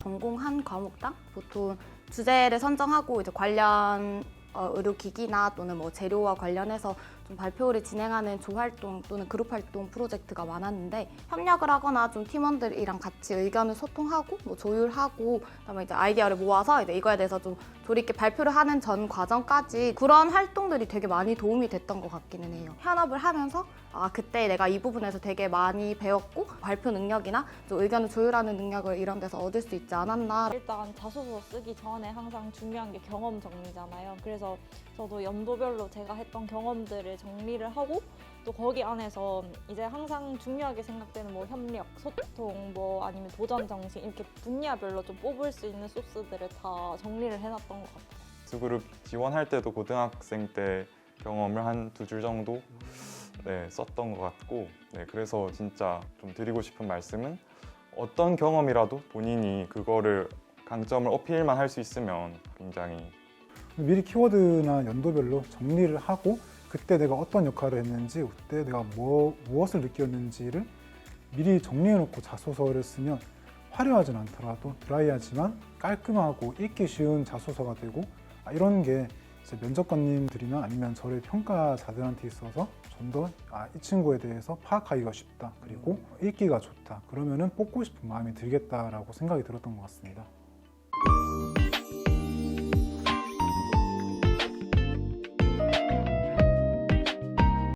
전공 한 과목당? 보통 주제를 선정하고 이제 관련 어, 의료기기나 또는 뭐 재료와 관련해서 좀 발표를 진행하는 조활동 또는 그룹 활동 프로젝트가 많았는데 협력을 하거나 좀 팀원들이랑 같이 의견을 소통하고 뭐 조율하고 그다음에 이제 아이디어를 모아서 이제 이거에 대해서 좀 조리 있게 발표를 하는 전 과정까지 그런 활동들이 되게 많이 도움이 됐던 것 같기는 해요. 현업을 하면서 아 그때 내가 이 부분에서 되게 많이 배웠고 발표 능력이나 좀 의견을 조율하는 능력을 이런 데서 얻을 수 있지 않았나 일단 자소서 쓰기 전에 항상 중요한 게 경험 정리잖아요. 그래서 저도 연도별로 제가 했던 경험들을 정리를 하고 또 거기 안에서 이제 항상 중요하게 생각되는 뭐 협력, 소통, 뭐 아니면 도전 정신 이렇게 분야별로 좀 뽑을 수 있는 소스들을 다 정리를 해놨던 것 같아요. S그룹 지원할 때도 고등학생 때 경험을 한 두 줄 정도 네, 썼던 것 같고 네, 그래서 진짜 좀 드리고 싶은 말씀은 어떤 경험이라도 본인이 그거를 강점을 어필만 할 수 있으면 굉장히 미리 키워드나 연도별로 정리를 하고 그때 내가 어떤 역할을 했는지 그때 내가 뭐, 무엇을 느꼈는지를 미리 정리해 놓고 자소서를 쓰면 화려하진 않더라도 드라이하지만 깔끔하고 읽기 쉬운 자소서가 되고 아, 이런 게 면접관님들이나 아니면 저를 평가자들한테 있어서 좀더 아, 이 친구에 대해서 파악하기가 쉽다. 그리고 읽기가 좋다. 그러면은 뽑고 싶은 마음이 들겠다라고 생각이 들었던 것 같습니다.